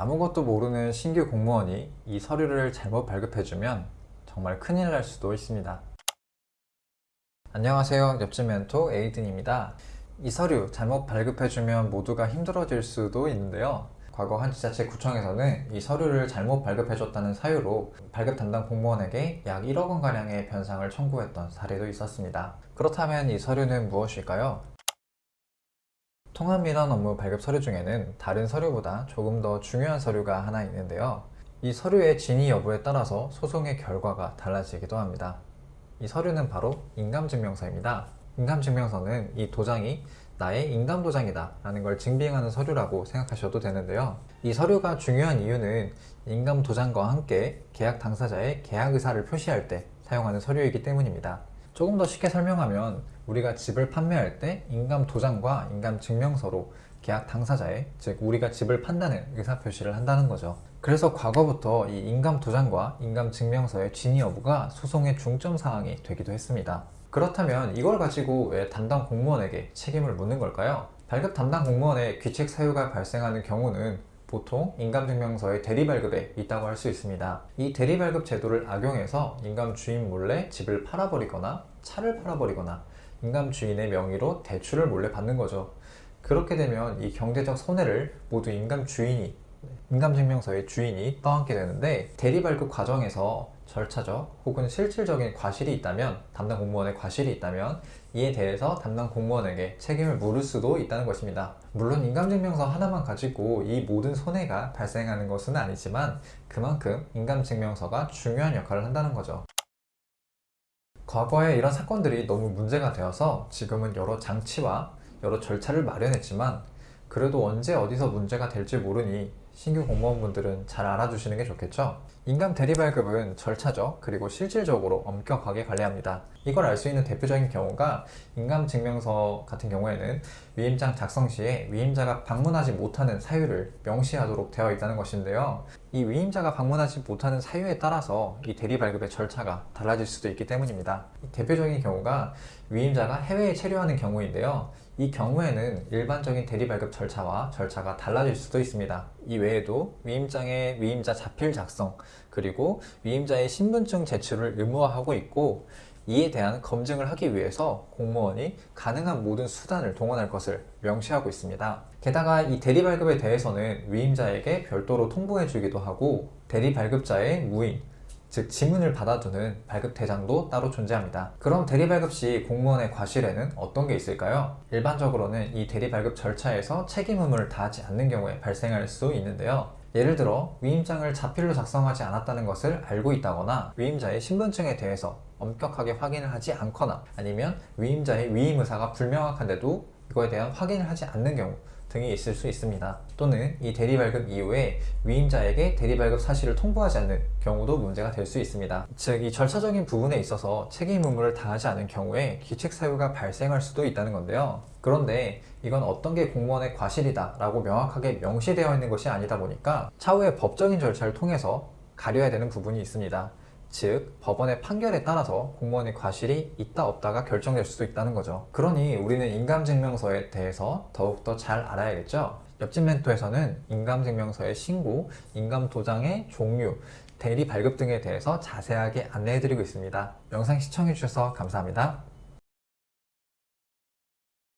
아무것도 모르는 신규 공무원이 이 서류를 잘못 발급해주면 정말 큰일 날 수도 있습니다. 안녕하세요. 옆집 멘토 에이든입니다. 이 서류 잘못 발급해주면 모두가 힘들어질 수도 있는데요. 과거 한 지자체 구청에서는 이 서류를 잘못 발급해줬다는 사유로 발급 담당 공무원에게 약 1억 원가량의 변상을 청구했던 사례도 있었습니다. 그렇다면 이 서류는 무엇일까요? 통합민원 업무 발급 서류 중에는 다른 서류보다 조금 더 중요한 서류가 하나 있는데요. 이 서류의 진위 여부에 따라서 소송의 결과가 달라지기도 합니다. 이 서류는 바로 인감증명서입니다. 인감증명서는 이 도장이 나의 인감도장이다 라는 걸 증빙하는 서류라고 생각하셔도 되는데요. 이 서류가 중요한 이유는 인감도장과 함께 계약 당사자의 계약 의사를 표시할 때 사용하는 서류이기 때문입니다. 조금 더 쉽게 설명하면 우리가 집을 판매할 때 인감 도장과 인감 증명서로 계약 당사자의 즉 우리가 집을 판다는 의사 표시를 한다는 거죠. 그래서 과거부터 이 인감 도장과 인감 증명서의 진위 여부가 소송의 중점 사항이 되기도 했습니다. 그렇다면 이걸 가지고 왜 담당 공무원에게 책임을 묻는 걸까요? 발급 담당 공무원의 귀책 사유가 발생하는 경우는 보통 인감증명서의 대리발급에 있다고 할 수 있습니다. 이 대리발급 제도를 악용해서 인감 주인 몰래 집을 팔아버리거나 차를 팔아버리거나 인감 주인의 명의로 대출을 몰래 받는 거죠. 그렇게 되면 이 경제적 손해를 모두 인감 주인이 인감증명서의 주인이 떠안게 되는데 대리발급 과정에서 절차적 혹은 실질적인 과실이 있다면 담당 공무원의 과실이 있다면 이에 대해서 담당 공무원에게 책임을 물을 수도 있다는 것입니다. 물론 인감증명서 하나만 가지고 이 모든 손해가 발생하는 것은 아니지만 그만큼 인감증명서가 중요한 역할을 한다는 거죠. 과거에 이런 사건들이 너무 문제가 되어서 지금은 여러 장치와 여러 절차를 마련했지만 그래도 언제 어디서 문제가 될지 모르니 신규 공무원분들은 잘 알아두시는 게 좋겠죠. 인감 대리발급은 절차적 그리고 실질적으로 엄격하게 관리합니다. 이걸 알 수 있는 대표적인 경우가 인감 증명서 같은 경우에는 위임장 작성 시에 위임자가 방문하지 못하는 사유를 명시하도록 되어 있다는 것인데요. 이 위임자가 방문하지 못하는 사유에 따라서 이 대리발급의 절차가 달라질 수도 있기 때문입니다. 대표적인 경우가 위임자가 해외에 체류하는 경우인데요. 이 경우에는 일반적인 대리발급 절차와 절차가 달라질 수도 있습니다. 이 외에도 위임장의 위임자 자필 작성, 그리고 위임자의 신분증 제출을 의무화하고 있고, 이에 대한 검증을 하기 위해서 공무원이 가능한 모든 수단을 동원할 것을 명시하고 있습니다. 게다가 이 대리 발급에 대해서는 위임자에게 별도로 통보해 주기도 하고, 대리 발급자의 무인, 즉 지문을 받아두는 발급 대장도 따로 존재합니다. 그럼 대리발급 시 공무원의 과실에는 어떤 게 있을까요? 일반적으로는 이 대리발급 절차에서 책임 의무를 다하지 않는 경우에 발생할 수 있는데요. 예를 들어 위임장을 자필로 작성하지 않았다는 것을 알고 있다거나 위임자의 신분증에 대해서 엄격하게 확인을 하지 않거나 아니면 위임자의 위임 의사가 불명확한데도 이거에 대한 확인을 하지 않는 경우 등이 있을 수 있습니다. 또는 이 대리발급 이후에 위임자에게 대리발급 사실을 통보하지 않는 경우도 문제가 될 수 있습니다. 즉, 이 절차적인 부분에 있어서 책임 의무를 다하지 않은 경우에 귀책 사유가 발생할 수도 있다는 건데요. 그런데 이건 어떤 게 공무원의 과실이다 라고 명확하게 명시되어 있는 것이 아니다 보니까 차후의 법적인 절차를 통해서 가려야 되는 부분이 있습니다. 즉 법원의 판결에 따라서 공무원의 과실이 있다 없다가 결정될 수도 있다는 거죠. 그러니 우리는 인감증명서에 대해서 더욱더 잘 알아야겠죠. 옆집 멘토에서는 인감증명서의 신고, 인감도장의 종류, 대리 발급 등에 대해서 자세하게 안내해드리고 있습니다. 영상 시청해주셔서 감사합니다.